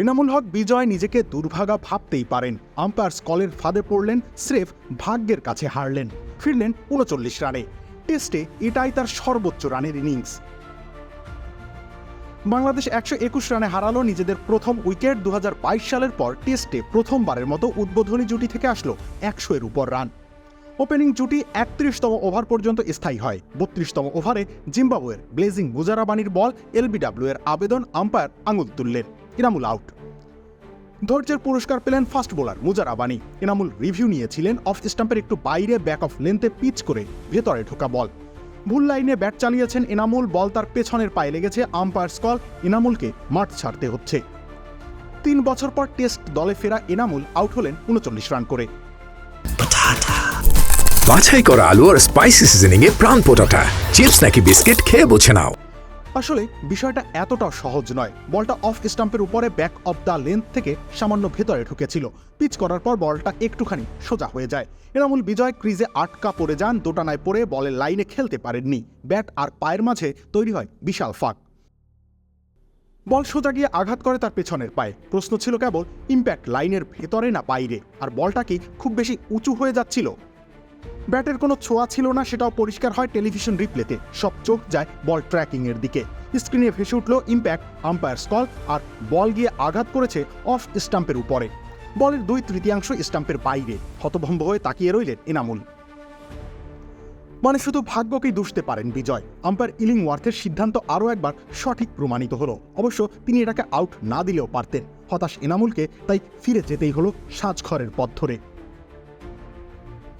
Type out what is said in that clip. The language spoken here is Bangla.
এনামুল হক বিজয় নিজেকে দুর্ভাগা ভাবতেই পারেন। আম্পায়ার্স কলের ফাঁদে পড়লেন, স্রেফ ভাগ্যের কাছে হারলেন। ফিরলেন উনচল্লিশ রানে। টেস্টে এটাই তার সর্বোচ্চ রানের ইনিংস। বাংলাদেশ একশো একুশ রানে হারালো নিজেদের প্রথম উইকেট। দু হাজার বাইশ সালের পর টেস্টে প্রথমবারের মতো উদ্বোধনী জুটি থেকে আসলো একশো এর উপর রান। ওপেনিং জুটি একত্রিশতম ওভার পর্যন্ত স্থায়ী হয়। বত্রিশতম ওভারে জিম্বাবুয়ের ব্লেজিং মুজারাবানির বল এলবিডাব্লিউ এর আবেদন আম্পায়ার আঙুল তুললেন। ইনামুল আউট। ধৈর্যের পুরস্কার পেলেন fast bowler Muzarabani. Inamul review নিয়েছিলেন অফ স্টাম্পের একটু বাইরে ব্যাক অফ লেন্থে পিচ করে ভেতরে ঢোকা বল। ভুল লাইনে ব্যাট চালিয়েছেন এনামুল বল তার পেছনের পায়ে লেগেছে, আম্পায়ার স্কল এনামুলকে মাঠ ছাড়তে হচ্ছে। তিন বছর পর টেস্ট দলে ফেরা এনামুল আউট হলেন উনচল্লিশ রান করে। বাছাই করা আলু আর স্পাইসি সিজনিং এ প্রাণ পোটাটা চিপস নাকি বিস্কিট খেয়ে বোঝে নাও। আসলে বিষয়টা এতটা সহজ নয়। বলটা অফ স্টাম্পের উপরে ব্যাক অফ দ্য লেন্থ থেকে সামান্য ভেতরে ঢুকেছিল। পিচ করার পর বলটা একটুখানি সোজা হয়ে যায়। এনামুল বিজয় ক্রিজে আটকা পড়ে যান, দোটানায় পড়ে বলের লাইনে খেলতে পারেননি। ব্যাট আর পায়ের মাঝে তৈরি হয় বিশাল ফাঁক। বল সোজা গিয়ে আঘাত করে তার পেছনের পায়ে। প্রশ্ন ছিল কেবল ইম্প্যাক্ট লাইনের ভেতরে না বাইরে? আর বলটা কি খুব বেশি উঁচু হয়ে যাচ্ছিল? ব্যাটের কোনো ছোঁয়া ছিল না, সেটাও পরিষ্কার হয় টেলিভিশন রিপ্লেতে। সব চোখ যায় বল ট্র্যাকিং এর দিকে। স্ক্রিনে ভেসে উঠল ইম্প্যাক্ট আম্পায়ার স্কল আর বল গিয়ে আঘাত করেছে অফ স্টাম্পের উপরে। বলের দুই তৃতীয়াংশ স্টাম্পের বাইরে। হতভম্ব হয়ে তাকিয়ে রইলেন এনামুল। মানে শুধু ভাগ্যকেই দুষতে পারেন বিজয়। আম্পায়ার ইলিং ওয়ার্থের সিদ্ধান্ত আরও একবার সঠিক প্রমাণিত হলো। অবশ্য তিনি এটাকে আউট না দিলেও পারতেন। হতাশ এনামুলকে তাই ফিরে যেতেই হলো সাজঘরের পথ ধরে।